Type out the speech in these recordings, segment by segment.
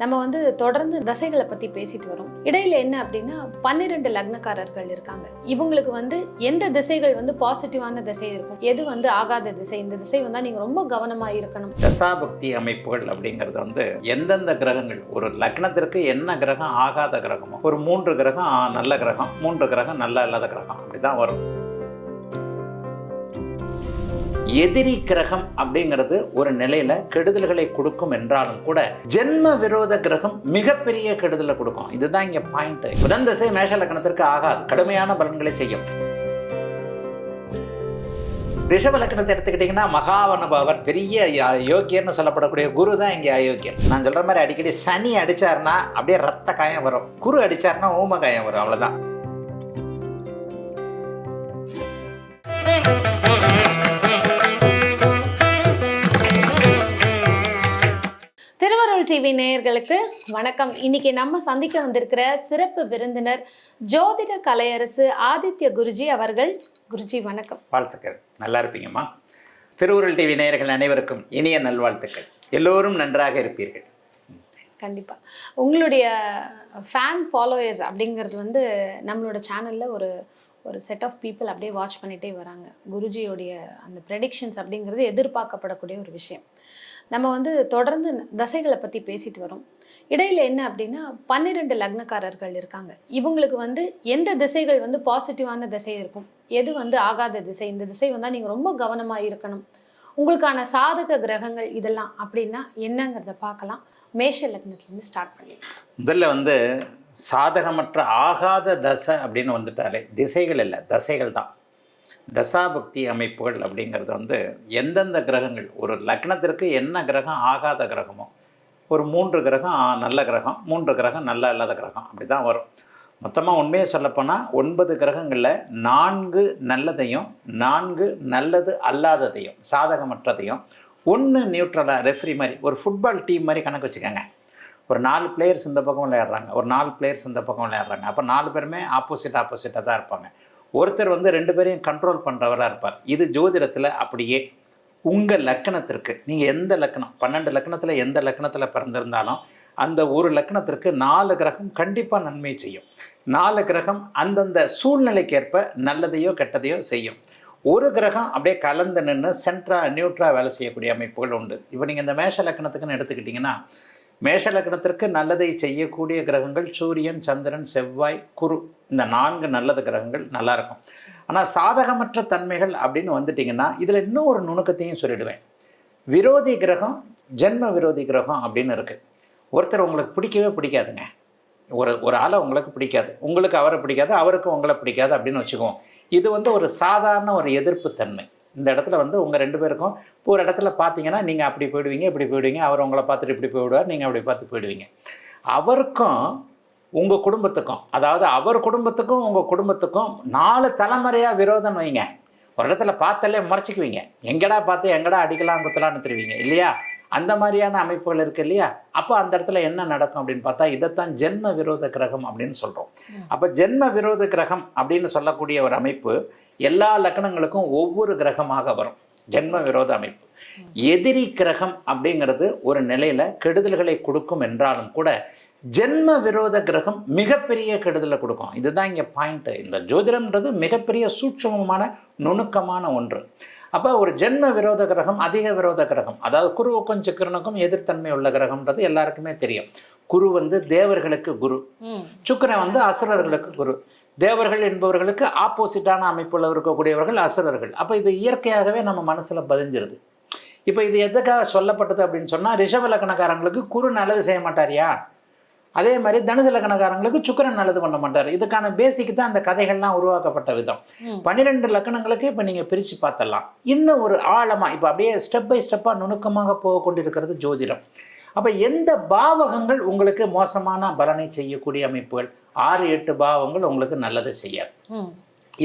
நம்ம வந்து தொடர்ந்து தசைகளை பத்தி பேசிட்டு வரோம். இடையில என்ன அப்படின்னா பன்னிரெண்டு லக்னக்காரர்கள் இருக்காங்க. இவங்களுக்கு வந்து எந்த திசைகள் வந்து பாசிட்டிவான திசை இருக்கும்? எது வந்து ஆகாத திசை? இந்த திசை வந்தா நீங்க ரொம்ப கவனமா இருக்கணும். தசாபக்தி அமைப்புகள் அப்படிங்கிறது வந்து எந்தெந்த கிரகங்கள்? ஒரு லக்னத்திற்கு என்ன கிரகம் ஆகாத கிரகமோ ஒரு மூன்று கிரகம் ஆ, நல்ல கிரகம் மூன்று கிரகம் நல்ல இல்லாத கிரகம் அப்படிதான் வரும். எதிரி கிரகம் அப்படிங்கிறது ஒரு நிலையில கெடுதல்களை கொடுக்கும் என்றாலும் கூட ஜென்ம விரோத கிரகம் மிகப்பெரிய கெடுதலை கொடுக்கும். இதுதான் இங்க பாயிண்ட் புதன் திசை மேஷ லக்னத்திற்கு ஆகாது. கடுமையான பலன்களை செய்யும். ரிஷப லக்னத்தை எடுத்துக்கிட்டிங்கன்னா மகாவனுபவர் பெரிய யோக்கியர்னு சொல்லப்படக்கூடிய குரு தான் இங்கே அயோக்கியம் நான் சொல்கிற மாதிரி அடிக்கடி சனி அடிச்சாருன்னா அப்படியே ரத்த காயம் வரும். குரு அடிச்சாருன்னா ஊம காயம் வரும். அவ்வளோதான் டிவி நேயர்களுக்கு வணக்கம். இன்னைக்கு நம்ம சந்திக்க வந்திருக்கிற சிறப்பு விருந்தினர் ஜோதிட கலையரசு ஆதித்ய குருஜி அவர்கள். குருஜி வணக்கம். வாழ்த்துக்கள். நல்லா இருப்பீங்கம்மா. திருவுருள் டிவி நேயர்கள் அனைவருக்கும் இனிய நல்வாழ்த்துக்கள். எல்லோரும் நன்றாக இருப்பீர்கள். கண்டிப்பா. உங்களுடைய ஃபேன் ஃபாலோயர்ஸ் அப்படிங்கிறது வந்து நம்மளோட சேனல்ல ஒரு ஒரு செட் ஆஃப் பீப்புள் அப்படியே வாட்ச் பண்ணிட்டே வராங்க. குருஜியோடைய அந்த ப்ரெடிக்ஷன்ஸ் அப்படிங்கிறது எதிர்பார்க்கப்படக்கூடிய ஒரு விஷயம். நம்ம வந்து தொடர்ந்து தசைகளை பற்றி பேசிட்டு வரோம். இடையில் என்ன அப்படின்னா பன்னிரெண்டு லக்னக்காரர்கள் இருக்காங்க. இவங்களுக்கு வந்து எந்த திசைகள் வந்து பாசிட்டிவான திசை இருக்கும்? எது வந்து ஆகாத திசை? இந்த திசை வந்தால் நீங்கள் ரொம்ப கவனமாக இருக்கணும். உங்களுக்கான சாதக கிரகங்கள் இதெல்லாம் அப்படின்னா என்னங்கிறத பார்க்கலாம். மேஷ லக்னத்துலேருந்து ஸ்டார்ட் பண்ணி முதல்ல வந்து சாதகமற்ற ஆகாத தசை அப்படின்னு வந்துட்டாலே திசைகள் இல்லை தசைகள் தான். தசாபக்தி அமைப்புகள் அப்படிங்கிறது வந்து எந்தெந்த கிரகங்கள்? ஒரு லக்னத்திற்கு என்ன கிரகம் ஆகாத கிரகமோ? ஒரு மூன்று கிரகம் நல்ல கிரகம் மூன்று கிரகம் நல்ல இல்லாத கிரகம் அப்படி தான் வரும். மொத்தமாக உண்மையை சொல்லப்போனால் ஒன்பது கிரகங்களில் நான்கு நல்லதையும் நான்கு நல்லது அல்லாததையும் சாதகமற்றதையும் ஒன்று நியூட்ரலாக ரெஃப்ரி மாதிரி ஒரு ஃபுட்பால் டீம் மாதிரி கணக்கு வச்சுக்கோங்க. ஒரு நாலு பிளேயர்ஸ் இந்த பக்கம் விளையாடுறாங்க ஒரு நாலு பிளேயர்ஸ் இந்த பக்கம் விளையாடுறாங்க. அப்போ நாலு பேருமே ஆப்போசிட் ஆப்போசிட்டாக தான் இருப்பாங்க. ஒருத்தர் வந்து ரெண்டு பேரையும் கண்ட்ரோல் பண்ணுறவராக இருப்பார். இது ஜோதிடத்தில் அப்படியே உங்கள் லக்கணத்திற்கு நீங்கள் எந்த லக்கணம் பன்னெண்டு லக்கணத்தில் எந்த லக்கணத்தில் பிறந்திருந்தாலும் அந்த ஒரு லக்கணத்திற்கு நாலு கிரகம் கண்டிப்பாக நன்மை செய்யும். நாலு கிரகம் அந்தந்த சூழ்நிலைக்கேற்ப நல்லதையோ கெட்டதையோ செய்யும். ஒரு கிரகம் அப்படியே கலந்து நின்று சென்ட்ரா நியூட்ரா வேலை செய்யக்கூடிய அமைப்புகள் உண்டு. இப்போ நீங்கள் இந்த மேஷ லக்கணத்துக்குன்னு எடுத்துக்கிட்டிங்கன்னா மேஷ லக்கணத்திற்கு நல்லதை செய்யக்கூடிய கிரகங்கள் சூரியன் சந்திரன் செவ்வாய் குரு இந்த நான்கு நல்லது கிரகங்கள் நல்லா இருக்கும். ஆனால் சாதகமற்ற தன்மைகள் அப்படின்னு வந்துட்டிங்கன்னா இதில் இன்னும் ஒரு நுணுக்கத்தையும் சொல்லிடுவேன். விரோதி கிரகம் ஜென்ம விரோதி கிரகம் அப்படின்னு இருக்குது ஒருத்தர் உங்களுக்கு பிடிக்கவே பிடிக்காதுங்க. ஒரு ஒரு ஆளை உங்களுக்கு பிடிக்காது. உங்களுக்கு அவரை பிடிக்காது அவருக்கு உங்களை பிடிக்காது அப்படின்னு வச்சுக்குவோம். இது வந்து ஒரு சாதாரண ஒரு எதிர்ப்பு தன்மை. இந்த இடத்துல வந்து உங்கள் ரெண்டு பேருக்கும் இப்போ ஒரு இடத்துல பார்த்தீங்கன்னா நீங்கள் அப்படி போயிடுவீங்க இப்படி போயிடுவீங்க அவர் உங்களை பார்த்துட்டு இப்படி போயிடுவார் நீங்கள் அப்படி பார்த்து போயிடுவீங்க. அவருக்கும் உங்கள் குடும்பத்துக்கும் அதாவது அவர் குடும்பத்துக்கும் உங்கள் குடும்பத்துக்கும் நாலு தலைமுறையாக விரோதம் வைங்க. ஒரு இடத்துல பார்த்தாலே மறைச்சிக்குவீங்க. எங்கடா பார்த்து எங்கடா அடிக்கலாம் குத்தலாம்னு தெரிவிங்க இல்லையா? அந்த மாதிரியான அமைப்புகள் இருக்கு இல்லையா? அப்போ அந்த இடத்துல என்ன நடக்கும் அப்படின்னு பார்த்தா இதைத்தான் ஜென்ம விரோத கிரகம் அப்படின்னு சொல்கிறோம் அப்போ ஜென்ம விரோத கிரகம் அப்படின்னு சொல்லக்கூடிய ஒரு அமைப்பு எல்லா லக்கணங்களுக்கும் ஒவ்வொரு கிரகமாக வரும். ஜென்ம விரோத அமைப்பு. எதிரி கிரகம் அப்படிங்கிறது ஒரு நிலையில கெடுதல்களை கொடுக்கும் என்றாலும் கூட ஜென்ம விரோத கிரகம் மிகப்பெரிய கெடுதலை கொடுக்கும். இதுதான் இங்கே பாயிண்ட்டு இந்த ஜோதிடம்ன்றது மிகப்பெரிய சூட்சமமான நுணுக்கமான ஒன்று. அப்போ ஒரு ஜென்ம விரோத கிரகம் அதிக விரோத கிரகம் அதாவது குருவுக்கும் சுக்கிரனுக்கும் எதிர்த்தன்மை உள்ள கிரகம்ன்றது எல்லாருக்குமே தெரியும். குரு வந்து தேவர்களுக்கு குரு. சுக்கிரன் வந்து அசுரர்களுக்கு குரு. தேவர்கள் என்பவர்களுக்கு ஆப்போசிட்டான அமைப்புள்ள இருக்கக்கூடியவர்கள் அசுரர்கள். அப்போ இது இயற்கையாகவே நம்ம மனசில் பதிஞ்சிருது. இப்போ இது எதுக்காக சொல்லப்பட்டது அப்படின்னு சொன்னால் ரிஷப லக்கணக்காரங்களுக்கு குரு நல்லது செய்ய மாட்டாரியா? அதே மாதிரி தனுசு லக்கணக்காரங்களுக்கு சுக்கிரன் நல்லது பண்ண மாட்டார். இதுக்கான பேசிக் தான் அந்த கதைகள்லாம் உருவாக்கப்பட்ட விதம். பன்னிரெண்டு லக்கணங்களுக்கு இப்போ நீங்கள் பிரித்து பார்த்தலாம் இன்னும் ஒரு ஆழமாக இப்போ அப்படியே ஸ்டெப் பை ஸ்டெப்பாக நுணுக்கமாக போக கொண்டிருக்கிறது ஜோதிடம். அப்போ எந்த பாவகங்கள் உங்களுக்கு மோசமான பலனை செய்யக்கூடிய அமைப்புகள்? ஆறு எட்டு பாவங்கள் உங்களுக்கு நல்லது செய்யாது.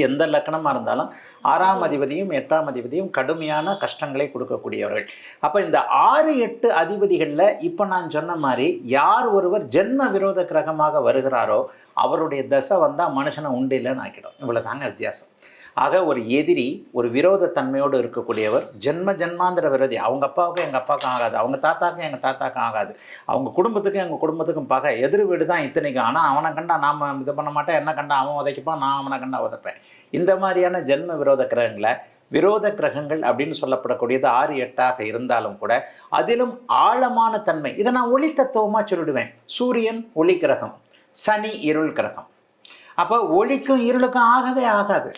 எந்த லக்கணமாக இருந்தாலும் ஆறாம் அதிபதியும் எட்டாம் அதிபதியும் கடுமையான கஷ்டங்களை கொடுக்கக்கூடியவர்கள். அப்போ இந்த ஆறு எட்டு அதிபதிகளில் இப்போ நான் சொன்ன மாதிரி யார் ஒருவர் ஜென்ம விரோத கிரகமாக வருகிறாரோ அவருடைய தசை வந்தால் மனுஷனை உண்டு இல்லைன்னு ஆக்கிடும். இவ்வளோ தாங்க வித்தியாசம். ஆக ஒரு எதிரி ஒரு விரோத தன்மையோடு இருக்கக்கூடியவர் ஜென்ம ஜென்மாந்திர விரோதி. அவங்க அப்பாவுக்கும் எங்கள் அப்பாவுக்கும் ஆகாது. அவங்க தாத்தாக்கும் எங்கள் தாத்தாக்கும் ஆகாது. அவங்க குடும்பத்துக்கும் எங்கள் குடும்பத்துக்கும் பகை. எதிர் வீடு தான் இத்தனைக்கும். ஆனால் அவனை கண்டா நாம் இது பண்ண மாட்டேன் என்ன கண்டா அவன் உதைக்கப்பான்? நான் அவனை கண்டா உதைப்பேன். இந்த மாதிரியான ஜென்ம விரோத கிரகங்களை விரோத கிரகங்கள் அப்படின்னு சொல்லப்படக்கூடியது ஆறு எட்டாக இருந்தாலும் கூட அதிலும் ஆழமான தன்மை. இதை நான் ஒளி தத்துவமாக சொல்லிடுவேன். சூரியன் ஒளி கிரகம். சனி இருள் கிரகம். அப்போ ஒளிக்கும் இருளுக்கும் ஆகவே ஆகாது.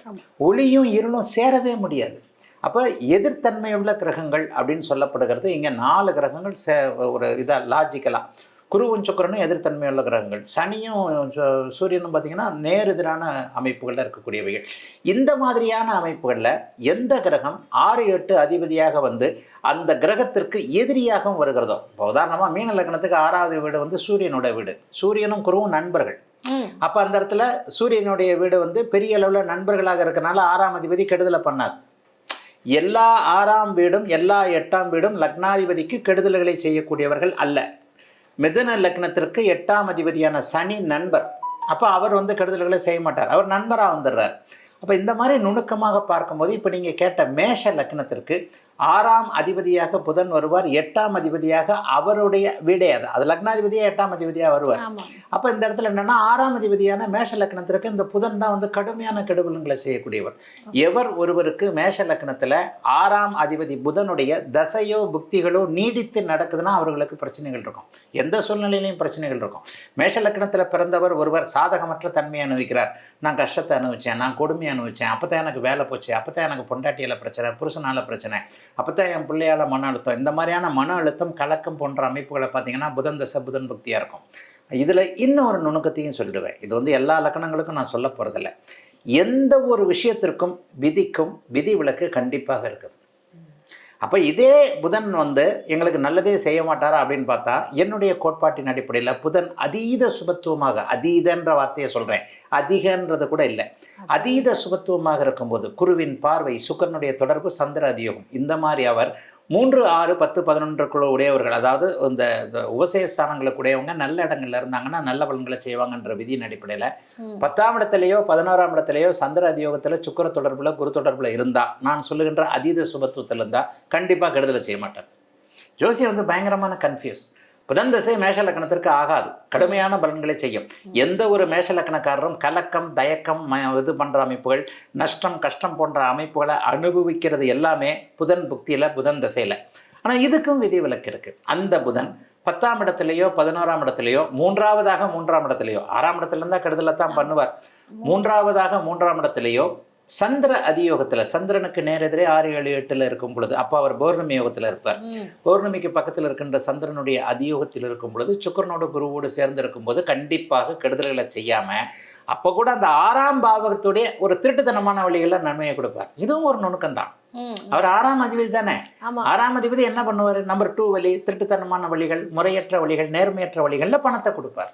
ஒளியும் இருளும் சேரவே முடியாது. அப்போ எதிர்த்தன்மையுள்ள கிரகங்கள் அப்படின்னு சொல்லப்படுகிறது. இங்கே நாலு கிரகங்கள் சே ஒரு இதாக லாஜிக்கலாக குருவும் சுக்கிரனும் எதிர்த்தன்மையுள்ள கிரகங்கள். சனியும் சூரியனும் பார்த்தீங்கன்னா நேரெதிரான அமைப்புகளில் இருக்கக்கூடியவைகள். இந்த மாதிரியான அமைப்புகளில் எந்த கிரகம் ஆறு எட்டு அதிபதியாக வந்து அந்த கிரகத்திற்கு எதிரியாகவும் வருகிறதோ? இப்போ உதாரணமாக மீன லக்னத்துக்கு ஆறாவது வீடு வந்து சூரியனோட வீடு. சூரியனும் குருவும் நண்பர்கள். அப்போ அந்த இடத்துல சூரியனுடைய வீடு வந்து பெரிய அளவில் நண்பர்களாக இருக்கனால ஆறாம் அதிபதி கெடுதலை பண்ணாது எல்லா ஆறாம் வீடும் எல்லா எட்டாம் வீடும் லக்னாதிபதிக்கு கெடுதல்களை செய்யக்கூடியவர்கள் அல்ல. மிதுன லக்னத்திற்கு எட்டாம் அதிபதியான சனி நண்பர். அப்போ அவர் வந்து கெடுதல்களை செய்ய மாட்டார். அவர் நண்பராக வந்துடுறார். அப்போ இந்த மாதிரி நுணுக்கமாக பார்க்கும்போது இப்போ நீங்கள் கேட்ட மேஷ லக்னத்திற்கு ஆறாம் அதிபதியாக புதன் வருவார் எட்டாம் அதிபதியாக அவருடைய வீடே அது. அது லக்னாதிபதியே எட்டாம் அதிபதியாக வருவார். அப்போ இந்த இடத்துல என்னன்னா ஆறாம் அதிபதியான மேஷ லக்னத்திற்கு இந்த புதன் தான் வந்து கடுமையான கெடுபலங்களை செய்யக்கூடியவர். எவர் ஒருவருக்கு மேஷ லக்னத்தில் ஆறாம் அதிபதி புதனுடைய தசையோ புக்திகளோ நீடித்து நடக்குதுன்னா அவர்களுக்கு பிரச்சனைகள் இருக்கும். எந்த சூழ்நிலையிலையும் பிரச்சனைகள் இருக்கும். மேஷ லக்னத்தில் பிறந்தவர் ஒருவர் சாதகமற்ற தன்மையை அனுபவிக்கிறார். நான் கஷ்டத்தை அனுபவிச்சேன் நான் கொடுமையை அனுபவிச்சேன் அப்போ தான் எனக்கு வேலை போச்சு அப்போ தான் எனக்கு பொண்டாட்டியில் பிரச்சனை புருஷனால பிரச்சனை அப்போ தான் என் பிள்ளையால மன அழுத்தம். இந்த மாதிரியான மன அழுத்தம் கலக்கம் போன்ற அமைப்புகளை பார்த்தீங்கன்னா புதன் தசை புதன் புக்தியாக இருக்கும். இதில் இன்னொரு நுணுக்கத்தையும் சொல்லிடுவேன். இது வந்து எல்லா லக்கணங்களுக்கும் நான் சொல்ல போகிறதில்ல எந்த ஒரு விஷயத்திற்கும் விதிக்கும் விதி விலக்கு கண்டிப்பாக இருக்குது. அப்போ இதே புதன் வந்து எங்களுக்கு நல்லதே செய்ய மாட்டாரா அப்படின்னு பார்த்தா என்னுடைய கோட்பாட்டின் அடிப்படையில் புதன் அதீத சுபத்துவமாக அதீதன்ற வார்த்தையை சொல்கிறேன் அதிகன்றது கூட இல்லை. அதீத சுபத்துவமாக இருக்கும்போது குருவின் பார்வை சுக்கரனுடைய தொடர்பு சந்திர அதியோகம். இந்த மாதிரி அவர் மூன்று ஆறு பத்து பதினொன்றுக்குள்ள உடையவர்கள் அதாவது இந்த உபசய ஸ்தானங்களுக்கு உடையவங்க நல்ல இடங்கள்ல இருந்தாங்கன்னா நல்ல பலன்களை செய்வாங்கன்ற விதியின் அடிப்படையில். பத்தாம் இடத்துலையோ பதினோராம் இடத்துலையோ சந்திர அதியோகத்தில் சுக்கிர தொடர்புல குரு தொடர்புல இருந்தா நான் சொல்லுகின்ற அதீத சுபத்துவத்தில் இருந்தா கண்டிப்பாக கெடுதலை செய்ய மாட்டார் ஜோசியம் வந்து பயங்கரமான கன்ஃபியூஸ் புதன் திசை மேஷ லக்கணத்திற்கு ஆகாது. கடுமையான பலன்களை செய்யும். எந்த ஒரு மேஷ லக்கணக்காரரும் கலக்கம் தயக்கம் இது பண்ணுற அமைப்புகள் நஷ்டம் கஷ்டம் போன்ற அமைப்புகளை அனுபவிக்கிறது எல்லாமே புதன் புக்தியில் புதன் திசையில். ஆனால் இதுக்கும் விதி விலக்கு இருக்கு. அந்த புதன் பத்தாம் இடத்துலையோ பதினோராம் இடத்துலையோ மூன்றாவதாக மூன்றாம் இடத்துலையோ ஆறாம் இடத்துல இருந்தால் கெடுதலை தான் பண்ணுவார். மூன்றாவதாக மூன்றாம் இடத்துலையோ சந்திர அதியோகத்தில் சந்திரனுக்கு நேரெதிரே ஆறு ஏழு எட்டில் இருக்கும் பொழுது அப்போ அவர் பௌர்ணமி யோகத்தில் இருப்பார். பௌர்ணமிக்கு பக்கத்தில் இருக்கின்ற சந்திரனுடைய அதியோகத்தில் இருக்கும் பொழுது சுக்கரனோட குருவோடு சேர்ந்து இருக்கும்போது கண்டிப்பாக கெடுதல்களை செய்யாமல் அப்போ கூட அந்த ஆறாம் பாவகத்துடைய ஒரு திருட்டுத்தனமான வழிகளில் நன்மையை கொடுப்பார். இதுவும் ஒரு நுணுக்கம் தான் அவர் ஆறாம் அதிபதி தானே? ஆறாம் அதிபதி என்ன பண்ணுவார்? நம்பர் டூ வழி திருட்டுத்தனமான வழிகள் முறையற்ற வழிகள் நேர்மையற்ற வழிகளில் பணத்தை கொடுப்பார்.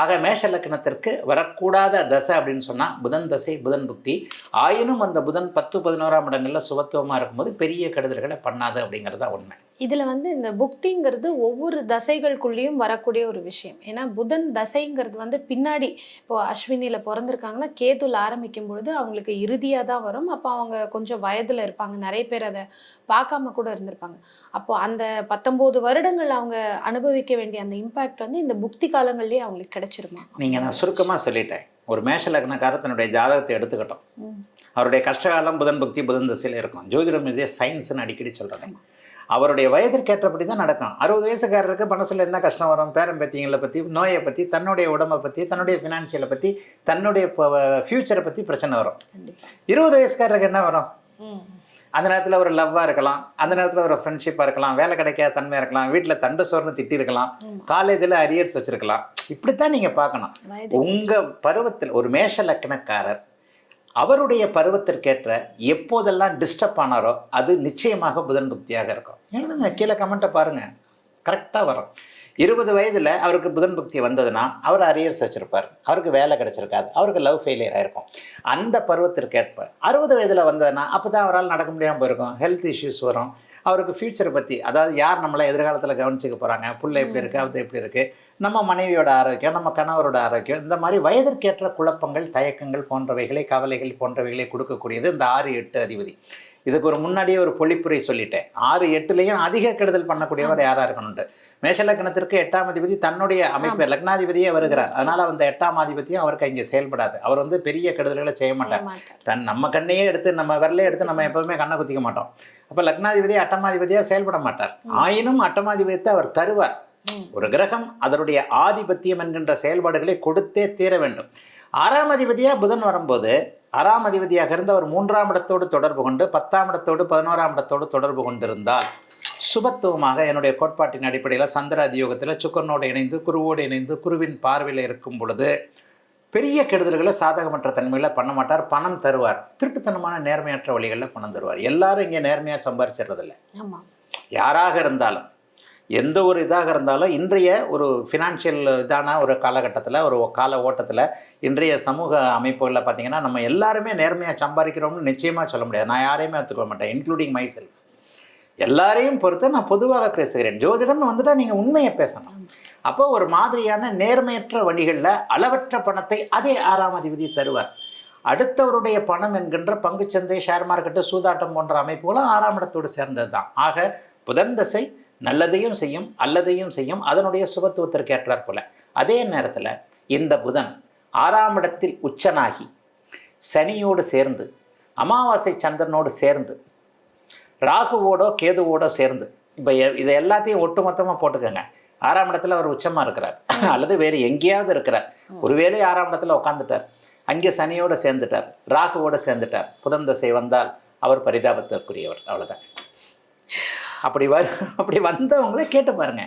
ஆக மேஷ லக்னத்திற்கு வரக்கூடாத தசை அப்படின்னு சொன்னால் புதன் தசை புதன் புக்தி. ஆயினும் அந்த புதன் பத்து பதினோராம் இடங்களில் சுபத்துவமாக இருக்கும்போது பெரிய கெடுதல்களை பண்ணாது அப்படிங்கிறது தான் உண்மை. இதில் வந்து இந்த புக்திங்கிறது ஒவ்வொரு தசைகளுக்குள்ளேயும் வரக்கூடிய ஒரு விஷயம். ஏன்னா புதன் தசைங்கிறது வந்து பின்னாடி இப்போ அஸ்வினியில் பிறந்திருக்காங்கன்னா கேதுல ஆரம்பிக்கும் பொழுது அவங்களுக்கு இறுதியாக தான் வரும். அப்போ அவங்க கொஞ்சம் வயதில் இருப்பாங்க. நிறைய பேர் அதை பார்க்காம கூட இருந்திருப்பாங்க. அப்போது அந்த பத்தொம்போது வருடங்கள் அவங்க அனுபவிக்க வேண்டிய அந்த இம்பேக்ட் வந்து இந்த புக்தி காலங்கள்லயே அவங்களுக்கு கிடைச்சிருமா? நீங்கள் நான் சுருக்கமாக சொல்லிட்டேன். ஒரு மேஷ லக்னக்காரர் தன்னுடைய ஜாதகத்தை எடுத்துக்கிட்டோம். அவருடைய கஷ்டகாலம் புதன் பக்தி புதன் திசையில் இருக்கும். ஜோதிடம் இதே சயின்ஸ்னு அடிக்கடி சொல்கிறேன் அவருடைய வயதிற்கேற்றபடி தான் நடக்கும். அறுபது வயசுக்காரருக்கு மனசில் என்ன கஷ்டம் வரும்? பேரன் பற்றிங்களை பற்றி நோயை பற்றி தன்னுடைய உடம்பை பற்றி தன்னுடைய ஃபினான்ஷியலை பற்றி தன்னுடைய ஃப்யூச்சரை பற்றி பிரச்சனை வரும். இருபது வயசுக்காரருக்கு என்ன வரும்? அந்த நேரத்தில் ஒரு லவ்வாக இருக்கலாம். அந்த நேரத்தில் ஒரு ஃப்ரெண்ட்ஷிப்பாக இருக்கலாம். வேலை கிடைக்காத தன்மையாக இருக்கலாம். வீட்டில் தண்டு சோறுன்னு திட்டிருக்கலாம். காலேஜில் அரியர்ஸ் வச்சுருக்கலாம். இப்படித்தான் நீங்கள் பார்க்கணும். வயது உங்க பருவத்தில் ஒரு மேஷ லக்னக்காரர் அவருடைய பருவத்திற்கேற்ற எப்போதெல்லாம் டிஸ்டர்ப் ஆனாரோ அது நிச்சயமாக புதன் புக்தியாக இருக்கும். எழுதுங்க கீழே கமெண்ட்டை பாருங்க. கரெக்டாக வரும். இருபது வயதில் அவருக்கு புதன் புக்தி வந்ததுன்னா அவர் அரியர்ஸ் வச்சிருப்பார். அவருக்கு வேலை கிடைச்சிருக்காது. அவருக்கு லவ் ஃபெயிலியர் ஆயிருக்கும். அந்த பருவத்திற்கேற்ப அறுபது வயதில் வந்ததுன்னா அப்போ தான் அவரால் நடக்க முடியாமல் போயிருக்கும். ஹெல்த் இஷ்யூஸ் வரும். அவருக்கு ஃப்யூச்சரை பற்றி அதாவது யார் நம்மளை எதிர்காலத்தில் கவனிச்சுக்க போகிறாங்க புள்ள எப்படி இருக்குது அது எப்படி இருக்குது நம்ம மனைவியோட ஆரோக்கியம் நம்ம கணவரோட ஆரோக்கியம் இந்த மாதிரி வயதிற்கேற்ற குழப்பங்கள் தயக்கங்கள் போன்றவைகளை கவலைகள் போன்றவைகளை கொடுக்கக்கூடியது இந்த ஆறு எட்டு அதிபதி. இதுக்கு ஒரு முன்னாடியே ஒரு பொழிப்புரை சொல்லிட்டேன். ஆறு எட்டுலேயும் அதிக கெடுதல் பண்ணக்கூடியவர் யாரா இருக்கணும்ட்டு மேஷலக்கணத்திற்கு எட்டாம் அதிபதி தன்னுடைய அமைப்பு லக்னாதிபதியே வருகிறார். அதனால அந்த எட்டாம் அதிபதியும் அவருக்கு இங்கே செயல்படாது. அவர் வந்து பெரிய கெடுதல்களை செய்ய மாட்டார். தன் நம்ம கண்ணையே எடுத்து நம்ம விரலே எடுத்து நம்ம எப்பவுமே கண்ணை குத்திக்க மாட்டோம். அப்போ லக்னாதிபதி அட்டமாதிபதியாக செயல்பட மாட்டார். ஆயினும் அட்டமாதிபதியத்தை அவர் தருவார். ஒரு கிரகம் அதனுடைய ஆதிபத்தியம் என்கின்ற செயல்பாடுகளை கொடுத்தே தீர வேண்டும். ஆறாம் அதிபதியா புதன் வரும்போது ஆறாம் அதிபதியாக இருந்து அவர் மூன்றாம் இடத்தோடு தொடர்பு கொண்டு பத்தாம் இடத்தோடு பதினோராம் இடத்தோடு தொடர்பு கொண்டிருந்தால் சுபத்துவமாக என்னுடைய கோட்பாட்டின் அடிப்படையில் சந்திர அதியோகத்தில் சுக்கரனோடு இணைந்து குருவோடு இணைந்து குருவின் பார்வையில் இருக்கும் பொழுது பெரிய கெடுதல்களை சாதகமற்ற தன்மையில் பண்ண மாட்டார் பணம் தருவார். திருட்டுத்தனமான நேர்மையற்ற வழிகளில் பணம் தருவார். எல்லாரும் இங்கே நேர்மையாக சம்பாரிச்சிடுறதில்ல. ஆமா. யாராக இருந்தாலும். எந்த ஒரு இதாக இருந்தாலும் இன்றைய ஒரு ஃபினான்ஷியல் இதான ஒரு காலகட்டத்தில் ஒரு கால ஓட்டத்தில் இன்றைய சமூக அமைப்புகளில் பார்த்தீங்கன்னா நம்ம எல்லாருமே நேர்மையாக சம்பாதிக்கிறோம்னு நிச்சயமாக சொல்ல முடியாது. நான் யாரையுமே ஒத்துக்க மாட்டேன் இன்க்ளூடிங் மை செல்ஃப் எல்லாரையும் பொறுத்து நான் பொதுவாக பேசுகிறேன். ஜோதிடம்னு வந்துட்டால் நீங்கள் உண்மையை பேசணும். அப்போ ஒரு மாதிரியான நேர்மையற்ற வழிகளில் அளவற்ற பணத்தை அதே ஆறாம் அதிபதி தருவார். அடுத்தவருடைய பணம் என்கின்ற பங்குச்சந்தை ஷேர் மார்க்கெட்டு சூதாட்டம் போன்ற அமைப்புகளும் ஆறாம் இடத்தோடு சேர்ந்தது தான் ஆக புதன் தசை நல்லதையும் செய்யும் அல்லதையும் செய்யும் அதனுடைய சுபத்துவத்திற்கு ஏற்றாற் போல. அதே நேரத்தில் இந்த புதன் ஆறாம் இடத்தில் உச்சனாகி சனியோடு சேர்ந்து அமாவாசை சந்திரனோடு சேர்ந்து ராகுவோடோ கேதுவோடோ சேர்ந்து இப்போ இதை எல்லாத்தையும் ஒட்டுமொத்தமாக போட்டுக்கோங்க. ஆறாம் இடத்துல அவர் உச்சமாக இருக்கிறார். அல்லது வேறு எங்கேயாவது இருக்கிறார். ஒருவேளை ஆறாம் இடத்துல உட்காந்துட்டார் அங்கே சனியோடு சேர்ந்துட்டார். ராகுவோடு சேர்ந்துட்டார். புதன் தசை வந்தால் அவர் பரிதாபத்திற்குரியவர். அவ்வளோதான் அப்படி வர அப்படி வந்தவங்கள கேட்டு பாருங்க.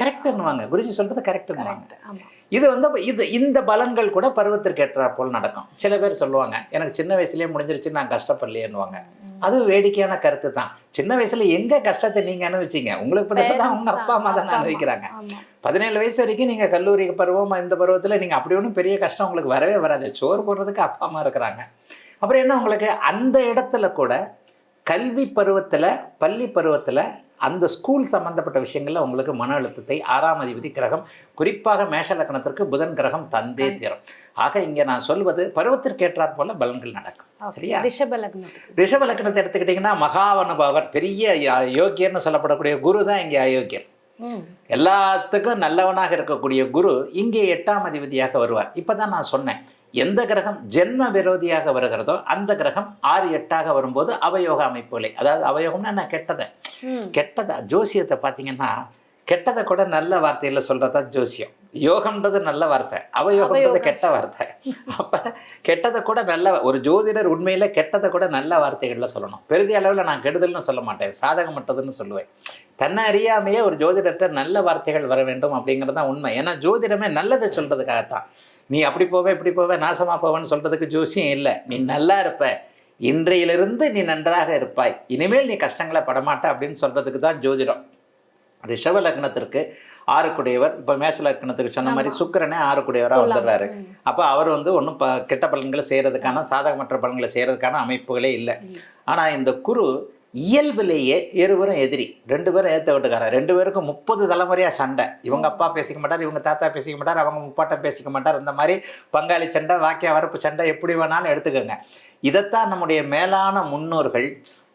கரெக்டுன்னுவாங்க. குருஜி சொல்றது கரெக்டுன்னுவாங்க. கரெக்ட் ஆமா. இது வந்து இது இந்த பலன்கள் கூட பருவத்திற்கு ஏற்றாற் போல் நடக்கும். சில பேர் சொல்லுவாங்க எனக்கு சின்ன வயசுலயே முடிஞ்சிருச்சு நான் கஷ்டப்படலையேன்னுவாங்க. அது வேடிக்கையான கருத்து தான். சின்ன வயசுல எங்க கஷ்டத்தை நீங்க அனுபவிச்சீங்க உங்களுக்கு தான் உங்க அப்பா அம்மா தான். அனுபவிக்கிறாங்க பதினேழு வயசு வரைக்கும் நீங்க கல்லூரி பருவம் இந்த பருவத்துல நீங்க அப்படி ஒன்றும் பெரிய கஷ்டம் உங்களுக்கு வரவே வராது. சோறு போடுறதுக்கு அப்பா அம்மா இருக்கிறாங்க. அப்புறம் என்ன உங்களுக்கு? அந்த இடத்துல கூட கல்வி பருவத்துல பள்ளி பருவத்துல அந்த ஸ்கூல் சம்பந்தப்பட்ட விஷயங்கள்ல உங்களுக்கு மன அழுத்தத்தை ஆறாம் அதிபதி கிரகம் குறிப்பாக மேஷ லக்னத்திற்கு புதன் கிரகம் தந்தே தீரும். ஆக இங்க நான் சொல்வது பருவத்திற்கு ஏற்றாற் போல பலன்கள் நடக்கும். சரியா? ரிஷப லக்னத்துக்கு. ரிஷப லக்னத்தை எடுத்துக்கிட்டிங்கன்னா மகாவனுபவர் பெரிய யோக்கியர்னு சொல்லப்படக்கூடிய குரு தான் இங்கே அயோக்கியர் எல்லாத்துக்கும் நல்லவனாக இருக்கக்கூடிய குரு இங்கே எட்டாம் அதிபதியாக வருவார். இப்போ தான் நான் சொன்னேன் எந்த கிரகம் ஜென்ம விரோதியாக வருகிறதோ அந்த கிரகம் ஆறு எட்டாக வரும்போது அவயோக அமைப்புகளை அதாவது அவயோகம்னா என்ன? கெட்டதை. கெட்டதை ஜோசியத்தை பார்த்தீங்கன்னா கெட்டதை கூட நல்ல வார்த்தையில் சொல்கிறதா ஜோசியம். யோகம்ன்றது நல்ல வார்த்தை அவயோகம்ன்றது அவயோகம். கெட்ட வார்த்தை. அப்போ கெட்டதை கூட நல்ல ஒரு ஜோதிடர் உண்மையில் கெட்டதை கூட நல்ல வார்த்தைகளில் சொல்லணும். பெருதி அளவில் நான் கெடுதல்னு சொல்ல மாட்டேன் சாதகமற்றதுன்னு சொல்லுவேன். தன்னை அறியாமையே ஒரு ஜோதிடர்கிட்ட நல்ல வார்த்தைகள் வர வேண்டும் அப்படிங்கிறது தான் உண்மை. ஏன்னா ஜோதிடமே நல்லதை சொல்கிறதுக்காகத்தான் நீ அப்படி போவே இப்படி போவே நாசமாக போவேன்னு சொல்கிறதுக்கு ஜோசியம் இல்லை. நீ நல்லா இருப்ப. இன்றையிலிருந்து நீ நன்றாக இருப்பாய். இனிமேல் நீ கஷ்டங்களை படமாட்ட அப்படின்னு சொல்கிறதுக்கு தான் ஜோதிடம். ரிஷப லக்னத்திற்கு ஆறுக்குடையவர். இப்போ மேச லக்னத்துக்கு சொன்ன மாதிரி சுக்கிரனே ஆறுக்குடையவராக. வந்துடுறாரு. அப்போ அவர் வந்து ஒன்றும் ப கெட்ட பலன்களை செய்கிறதுக்கான சாதகமற்ற பலன்களை செய்கிறதுக்கான அமைப்புகளே இல்லை. ஆனால் இந்த குரு இயல்பிலேயே இருவரும் எதிரி. ரெண்டு பேரும் ஏற்ற விட்டுக்காரன் ரெண்டு பேருக்கும் முப்பது தலைமுறையாக சண்டை. இவங்க அப்பா பேசிக்க மாட்டார் இவங்க தாத்தா பேசிக்க மாட்டார் அவங்க முப்பாட்டம் பேசிக்க மாட்டார். இந்த மாதிரி பங்காளி சண்டை வாக்கிய வரப்பு சண்டை எப்படி வேணாலும் எடுத்துக்கோங்க. இதைத்தான் நம்முடைய மேலான முன்னோர்கள்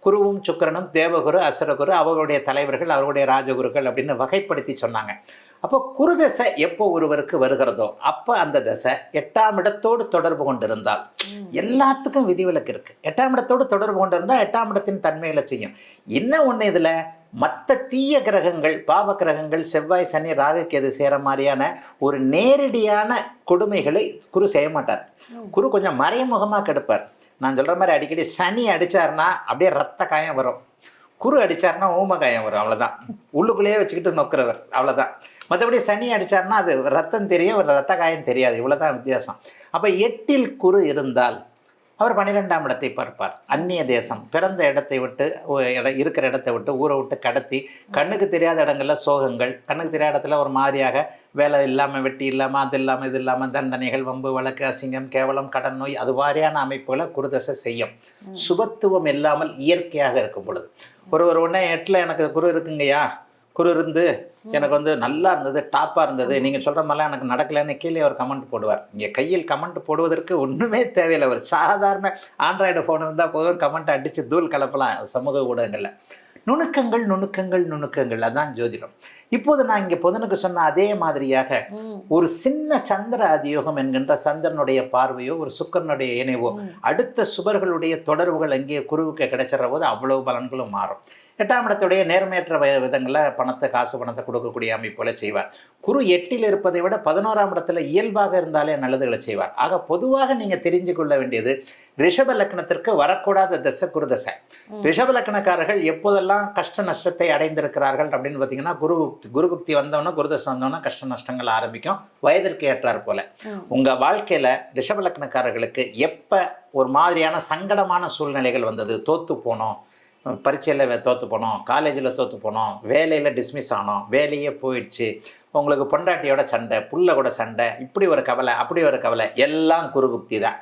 குருவும் சுக்கிரனும் தேவகுரு அசுரகுரு அவர்களுடைய தலைவர்கள் அவர்களுடைய ராஜகுருக்கள் அப்படின்னு வகைப்படுத்தி சொன்னாங்க. அப்போ குரு தசை எப்போ ஒருவருக்கு வருகிறதோ அப்போ அந்த தசை எட்டாம் இடத்தோடு தொடர்பு கொண்டிருந்தால். எல்லாத்துக்கும் விதிவிலக்கு இருக்கு. எட்டாம் இடத்தோடு தொடர்பு கொண்டிருந்தால் எட்டாம் இடத்தின் தன்மைகளை செய்யும். என்ன ஒன்று இதில்? மற்ற தீய கிரகங்கள் பாவ கிரகங்கள் செவ்வாய் சனி ராகு கேது சேர மாதிரியான ஒரு நேரடியான கொடுமைகளை குரு செய்ய மாட்டார். குரு கொஞ்சம் மறைமுகமாக கெடுப்பார். நான் சொல்கிற மாதிரி அடிக்கடி சனி அடிச்சாருன்னா அப்படியே ரத்த காயம் வரும். குரு அடிச்சாருன்னா ஊம காயம் வரும். அவ்வளோதான் உள்ளுக்குள்ளேயே வச்சுக்கிட்டு நொக்கிறவர். அவ்வளோதான் மற்றபடி சனி அடிச்சாருன்னா அது ரத்தம் தெரியும் ஒரு ரத்த காயம் தெரியாது. இவ்வளோதான் வித்தியாசம். அப்போ எட்டில் குரு இருந்தால் அவர் பன்னிரெண்டாம் இடத்தை பார்ப்பார். அந்நிய தேசம் பிறந்த இடத்தை விட்டு இட- இருக்கிற இடத்தை விட்டு ஊரை விட்டு கடத்தி கண்ணுக்கு தெரியாத இடங்கள்ல சோகங்கள் கண்ணுக்கு தெரியாத இடத்துல ஒரு மாதிரியாக வேலை இல்லாமல் வெட்டி இல்லாமல் அது இல்லாமல் இது இல்லாமல் தண்டனைகள் வம்பு வழக்கு அசிங்கம் கேவலம் கடன் நோய் அது மாதிரியான அமைப்புகளை குருதசை செய்யும். சுபத்துவம் இல்லாமல் இயற்கையாக இருக்கும் பொழுது. ஒரு ஒரு உடனே எட்டில் எனக்கு குரு இருக்குங்கய்யா குரு இருந்து எனக்கு வந்து நல்லா இருந்தது டாப்பாக இருந்தது. நீங்கள் சொல்கிற மாதிரிலாம் எனக்கு நடக்கலைன்னு கீழே ஒரு கமெண்ட் போடுவார். இங்கே கையில் கமெண்ட் போடுவதற்கு ஒன்றுமே தேவையில்லை. ஒரு சாதாரண ஆண்ட்ராய்டு ஃபோன் இருந்தால் போதும் கமெண்ட் அடித்து தூள் கலப்பலாம் சமூக ஊடகங்களில். நுணுக்கங்கள் நுணுக்கங்கள் நுணுக்கங்கள். அதான் ஜோதிடம். இப்போது நான் இங்கே புதனுக்கு சொன்ன அதே மாதிரியாக. ஒரு சின்ன சந்திர அதியோகம் என்கின்ற சந்திரனுடைய பார்வையோ ஒரு சுக்கரனுடைய இணைவோ அடுத்த சுபர்களுடைய தொடர்புகள் அங்கே குருவுக்கு கிடைச்சிற போது அவ்வளவு பலன்களும் மாறும். எட்டாம் இடத்துடைய நேர்மையற்ற விதங்களில் பணத்தை காசு பணத்தை கொடுக்கக்கூடிய அமைப்புகளை செய்வார். குரு எட்டில் இருப்பதை விட பதினோராம் இடத்துல இயல்பாக இருந்தாலே நல்லதுகளை செய்வார். ஆக பொதுவாக நீங்கள் தெரிஞ்சு கொள்ள வேண்டியது ரிஷப லக்னத்திற்கு வரக்கூடாத தசை குரு தசை. ரிஷப லக்னக்காரர்கள் எப்போதெல்லாம் கஷ்ட நஷ்டத்தை அடைந்திருக்கிறார்கள் அப்படின்னு பார்த்தீங்கன்னா குரு குரு புக்தி வந்தவொன்னே குருதசை வந்தவொன்னே கஷ்ட நஷ்டங்கள் ஆரம்பிக்கும். வயதிற்கு ஏற்றார் போல. உங்கள் வாழ்க்கையில் ரிஷப லக்னக்காரர்களுக்கு எப்போ ஒரு மாதிரியான சங்கடமான சூழ்நிலைகள் வந்தது? தோத்து போனோம். பரீட்சையில் தோற்று போனோம். காலேஜில் தோற்று போனோம். வேலையில் டிஸ்மிஸ் ஆனோம். வேலையே போயிடுச்சு. உங்களுக்கு பொண்டாட்டியோட சண்டை புள்ள கூட சண்டை இப்படி ஒரு கவலை அப்படி ஒரு கவலை எல்லாம் குருபுக்தி தான்.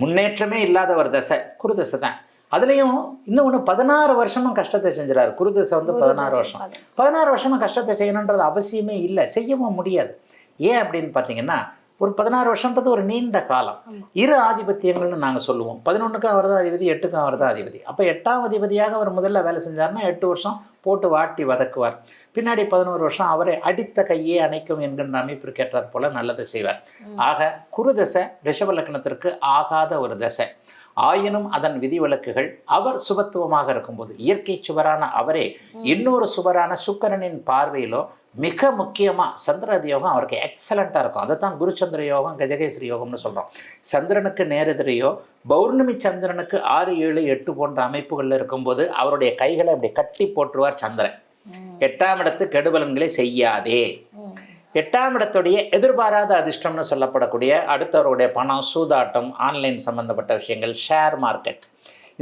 முன்னேற்றமே இல்லாத ஒரு தசை குருதசை தான். அதுலேயும் இன்னொன்று பதினாறு வருஷமும் கஷ்டத்தை செஞ்சுறாரு குருதசை வந்து பதினாறு வருஷம். பதினாறு. வருஷமா கஷ்டத்தை செய்யணுன்றது அவசியமே இல்லை. செய்யவும் முடியாது. ஏன் அப்படின்னு பார்த்தீங்கன்னா ஒரு பதினாறு வருஷன்றது ஒரு நீண்ட காலம். இரு ஆதிபத்தியங்கள்னு நாங்கள் சொல்லுவோம். பதினொன்றுக்கும் அவர் தான் அதிபதி எட்டுக்கும் அவர் தான் அதிபதி. அப்போ எட்டாம் அதிபதியாக அவர் முதல்ல வேலை செஞ்சாருன்னா எட்டு வருஷம் போட்டு வாட்டி வதக்குவார். பின்னாடி பதினோரு வருஷம் அவரை அடித்த கையே அணைக்கும் என்கின்ற அமைப்பிற்கு ஏற்றாற் போல நல்லதை செய்வார். ஆக குருதசை ரிஷப லக்னத்திற்கு ஆகாத ஒரு தசை. ஆயினும் அதன் விதிவிலக்குகள் அவர் சுபத்துவமாக இருக்கும்போது இயற்கை சுவரான அவரே இன்னொரு சுவரான சுக்கிரனின் பார்வையிலோ மிக முக்கியமாக சந்திரதி யோகம் அவருக்கு எக்ஸலண்ட்டாக இருக்கும். அதை தான் குருச்சந்திர யோகம் கஜகேசரி யோகம்னு சொல்கிறோம் சந்திரனுக்கு நேரெதிரையோ பௌர்ணமி சந்திரனுக்கு ஆறு ஏழு எட்டு போன்ற அமைப்புகளில் இருக்கும்போது அவருடைய கைகளை அப்படி கட்டி போட்டுருவார் சந்திரன். எட்டாம் இடத்து கெடுபலன்களை செய்யாதே. எட்டாம் இடத்துடைய எதிர்பாராத அதிர்ஷ்டம்னு சொல்லப்படக்கூடிய அடுத்தவருடைய பணம் சூதாட்டம் ஆன்லைன் சம்பந்தப்பட்ட விஷயங்கள் ஷேர் மார்க்கெட்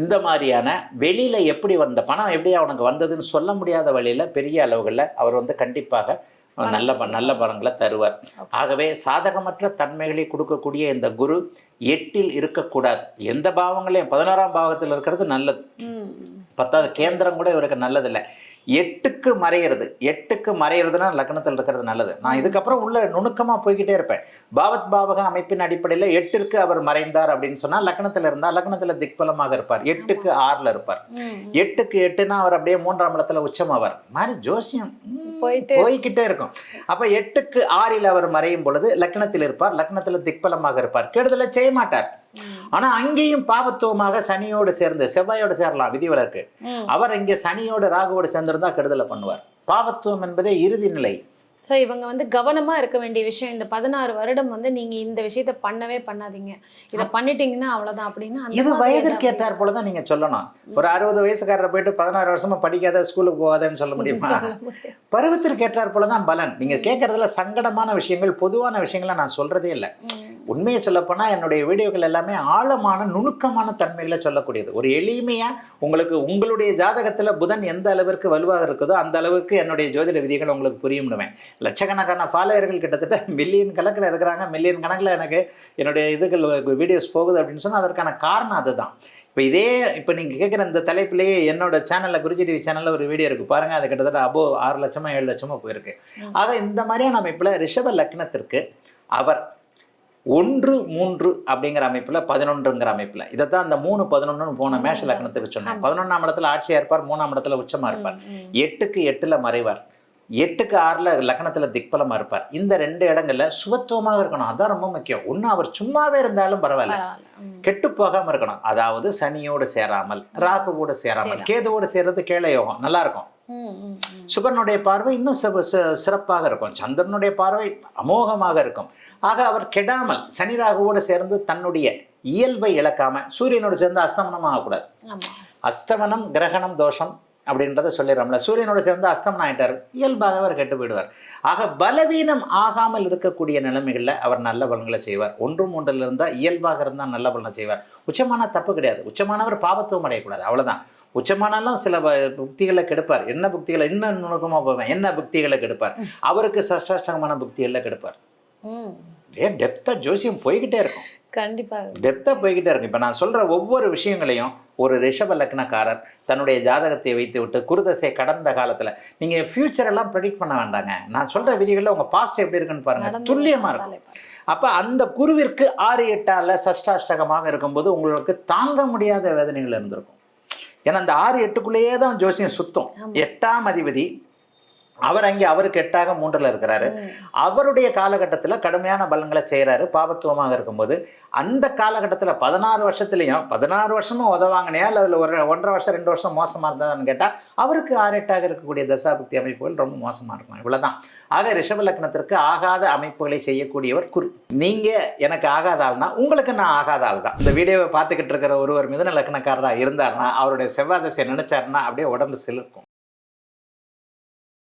இந்த மாதிரியான வெளியில் எப்படி வந்த பணம் எப்படி அவனுக்கு வந்ததுன்னு சொல்ல முடியாத வழியில் பெரிய அளவுகளில் அவர் வந்து கண்டிப்பாக நல்ல ப- நல்ல பலன்களை தருவார். ஆகவே சாதகமற்ற தன்மைகளை கொடுக்கக்கூடிய இந்த குரு எட்டில் இருக்கக்கூடாது. எந்த பாவங்களையும் பதினோராம் பாவத்தில் இருக்கிறது நல்லது. பத்தாவது கேந்திரம் கூட இவருக்கு நல்லதில்லை. எட்டுக்கு மறையிறது. எட்டுக்கு மறையிறதுனா லக்னத்தில் இருக்கிறது நல்லது. நான் இதுக்கப்புறம் உள்ள நுணுக்கமாக போய்கிட்டே இருப்பேன். பாவத் பாவக அமைப்பின் அடிப்படையில் எட்டிற்கு அவர் மறைந்தார் அப்படின்னு சொன்னால் லக்னத்தில் இருந்தால் லக்னத்தில் திக்பலமாக இருப்பார். எட்டுக்கு ஆறில் இருப்பார். எட்டுக்கு எட்டுனா அவர் அப்படியே மூன்றாம் இடத்துல உச்சமாவார். மாதிரி ஜோசியம். போய்கிட்டே இருக்கும். அப்ப எட்டுக்கு ஆறில் அவர் மறையும் பொழுது லக்னத்தில் இருப்பார். லக்னத்தில் திக்பலமாக இருப்பார். கெடுதலை செய்ய மாட்டார். ஆனா அங்கேயும் பாவத்துவமாக சனியோடு சேர்ந்து செவ்வாயோடு சேரலாம் விதிவிலக்கு. ம். அவர் இங்கே சனியோடு ராகுவோடு சேர்ந்திருந்தா கெடுதலை பண்ணுவார். பாவத்துவம் என்பதே இறுதி நிலை. ஸோ இவங்க வந்து கவனமா இருக்க வேண்டிய விஷயம் இந்த பதினாறு வருடம் வந்து நீங்க இந்த விஷயத்த பண்ணவே பண்ணாதீங்க. இதை பண்ணிட்டீங்கன்னா அவ்வளவுதான். அப்படின்னு இது வயதிற்கு ஏற்றார் போல தான் நீங்க சொல்லணும். ஒரு அறுபது வயசுக்காரரை போயிட்டு பதினாறு வருஷமா படிக்காத ஸ்கூலுக்கு போகாதன்னு சொல்ல முடியுமா. பருவத்திற்கு ஏற்றார் போல தான் பலன். நீங்க கேட்கறதுல சங்கடமான விஷயங்கள் பொதுவான விஷயங்களை நான் சொல்றதே இல்லை. உண்மையை சொல்லப்போனா என்னுடைய வீடியோக்கள் எல்லாமே ஆழமான நுணுக்கமான தன்மைகளை சொல்லக்கூடியது. ஒரு எளிமையா உங்களுக்கு உங்களுடைய ஜாதகத்துல புதன் எந்த அளவிற்கு வலுவாக இருக்குதோ அந்த அளவுக்கு என்னுடைய ஜோதிட விதிகள் உங்களுக்கு புரியும்னுவேன் லட்சக்கணக்கான ஃபாலோயர்கள் கிட்டத்தட்ட மில்லியன் கணக்கில் இருக்கிறாங்க. மில்லியன் கணக்கில் எனக்கு என்னுடைய இதுகள் வீடியோஸ் போகுது அப்படின்னு சொன்னா அதற்கான காரணம் அதுதான். இப்போ இதே இப்போ நீங்கள் கேட்குற இந்த தலைப்பிலேயே என்னோட சேனலில் குருஜி டிவி சேனலில் ஒரு வீடியோ இருக்குது பாருங்கள் அது கிட்டத்தட்ட அபோ ஆறு லட்சமா ஏழு லட்சமா போயிருக்கு. ஆக இந்த மாதிரியான அமைப்பில் ரிஷப லக்னத்திற்கு அவர் ஒன்று மூன்று அப்படிங்கிற அமைப்பில் பதினொன்றுங்கிற அமைப்பில். இதை தான் அந்த மூணு பதினொன்றுன்னு போன மேஷ லக்னத்துக்கு சொன்னேன். ஆமா. பதினொன்றாம் இடத்துல ஆட்சியாக இருப்பார் மூணாம் இடத்துல உச்சமாக இருப்பார். எட்டுக்கு எட்டில் மறைவார். எட்டுக்கு ஆறில் லக்னத்தில் திக்பலமாக இருப்பார். இந்த ரெண்டு இடங்கள்ல சுபத்துவமாக இருக்கணும். அதான் ரொம்ப முக்கியம். ஒன்று அவர் சும்மாவே இருந்தாலும் பரவாயில்ல. கெட்டு போகாம இருக்கணும். அதாவது சனியோடு சேராமல் ராகுவோடு சேராமல் சேரா. கேதுவோடு சேர்றது கேள யோகம் நல்லா இருக்கும். சுகரனுடைய பார்வை இன்னும் சிறப்பாக இருக்கும். சந்திரனுடைய பார்வை அமோகமாக இருக்கும். ஆக அவர் கெடாமல் சனி ராகுவோடு சேர்ந்து தன்னுடைய இயல்பை இழக்காம சூரியனோடு சேர்ந்து அஸ்தமனம் ஆகக்கூடாது. அஸ்தமனம் கிரகணம் தோஷம் அப்படின்றத சொல்லிடுறோம்ல. சூரியனோடு சேர்ந்து அஸ்தமனம் ஆயிட்டார். இயல்பாக அவர் கெட்டு போயிடுவார். ஆக பலவீனம் ஆகாமல் இருக்கக்கூடிய நிலைமைகளில் அவர் நல்ல பலன்களை செய்வார். ஒன்று மூன்றில் இருந்தால் இயல்பாக இருந்தால் நல்ல பலனை செய்வார். உச்சமான தப்பு கிடையாது. உச்சமானவர் பாவத்துவம் அடையக்கூடாது. அவ்வளவுதான். உச்சமானாலும் சில புக்திகளை கெடுப்பார். என்ன புக்திகளை? இன்னும் நுணுக்கமாக போவேன். என்ன புக்திகளை கெடுப்பார்? அவருக்கு சஷ்டாஷ்டகமான புக்திகளில் கெடுப்பார். ஏன் டெப்த்தாக ஜோசியம் போய்கிட்டே இருக்கும். கண்டிப்பா டெப்த்தாக போய்கிட்டே இருக்கும். இப்போ நான் சொல்கிற ஒவ்வொரு விஷயங்களையும் ஒரு ரிஷப லக்னக்காரர் தன்னுடைய ஜாதகத்தை வைத்து விட்டு குருதசை கடந்த காலத்தில். நீங்கள் ஃபியூச்சர் எல்லாம் ப்ரெடிக்ட் பண்ண வேண்டாங்க. நான் சொல்கிற விதிகளில் உங்கள் பாஸ்ட் எப்படி இருக்குன்னு பாருங்கள் துல்லியமாக இருக்கும். அப்போ அந்த குருவிற்கு ஆறு எட்டால சஷ்டாஷ்டகமாக இருக்கும்போது உங்களுக்கு தாங்க முடியாத வேதனைகள் இருந்திருக்கும். ஏன்னா அந்த ஆறு எட்டுக்குள்ளேயே தான் ஜோசியம் சுத்தம். எட்டாம் அதிபதி அவர் அங்கே அவருக்கு எட்டாக மூன்றில் இருக்கிறாரு. அவருடைய காலகட்டத்தில் கடுமையான பலன்களை செய்கிறாரு. பாபத்துவமாக இருக்கும்போது அந்த காலகட்டத்தில் பதினாறு வருஷத்துலையும் பதினாறு வருஷமும் உதவாங்கனையா இல்லை அதில் ஒரு ஒன்றரை வருஷம் ரெண்டு வருஷம் மோசமாக இருந்ததான்னு கேட்டால் அவருக்கு ஆறு எட்டாக இருக்கக்கூடிய தசாபுக்தி அமைப்புகள் ரொம்ப மோசமாக இருக்கும். இவ்வளவுதான். ஆக ரிஷப லக்னத்திற்கு ஆகாத அமைப்புகளை செய்யக்கூடியவர் குரு. நீங்கள் எனக்கு ஆகாத ஆள்னா உங்களுக்கு நான் ஆகாத ஆள் தான். இந்த வீடியோவை பார்த்துக்கிட்டு இருக்கிற ஒருவர் மிதுன லக்னக்காரராக இருந்தாருன்னா அவருடைய செவ்வாய் தசை நினைச்சாருன்னா அப்படியே உடம்பு சிலிர்க்கும்.